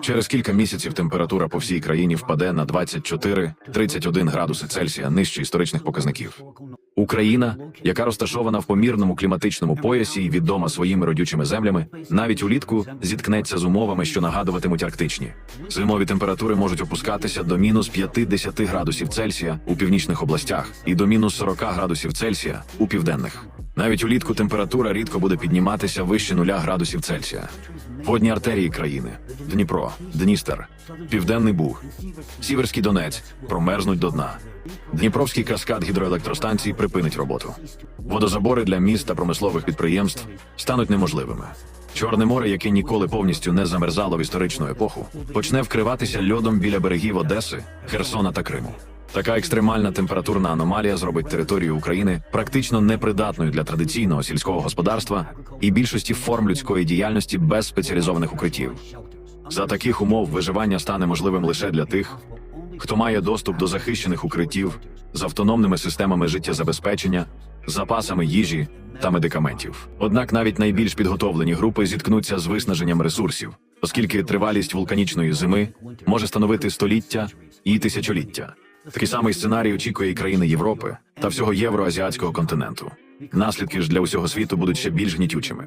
Через кілька місяців температура по всій країні впаде на 24-31 градуси Цельсія нижче історичних показників. Україна, яка розташована в помірному кліматичному поясі і відома своїми родючими землями, навіть улітку зіткнеться з умовами, що нагадуватимуть арктичні. Зимові температури можуть опускатися до мінус 50 градусів Цельсія у північних областях і до мінус 40 градусів Цельсія у південних. Навіть улітку температура рідко буде підніматися вище 0 градусів Цельсія. Водні артерії країни Дніпро, Дністер, Південний Буг, Сіверський Донець промерзнуть до дна. Дніпровський каскад гідроелектростанцій припинить роботу. Водозабори для міст та промислових підприємств стануть неможливими. Чорне море, яке ніколи повністю не замерзало в історичну епоху, почне вкриватися льодом біля берегів Одеси, Херсона та Криму. Така екстремальна температурна аномалія зробить територію України практично непридатною для традиційного сільського господарства і більшості форм людської діяльності без спеціалізованих укриттів. За таких умов виживання стане можливим лише для тих, хто має доступ до захищених укриттів з автономними системами життєзабезпечення, запасами їжі та медикаментів. Однак навіть найбільш підготовлені групи зіткнуться з виснаженням ресурсів, оскільки тривалість вулканічної зими може становити століття і тисячоліття. Такий самий сценарій очікує і країни Європи та всього євроазіатського континенту. Наслідки ж для усього світу будуть ще більш гнітючими.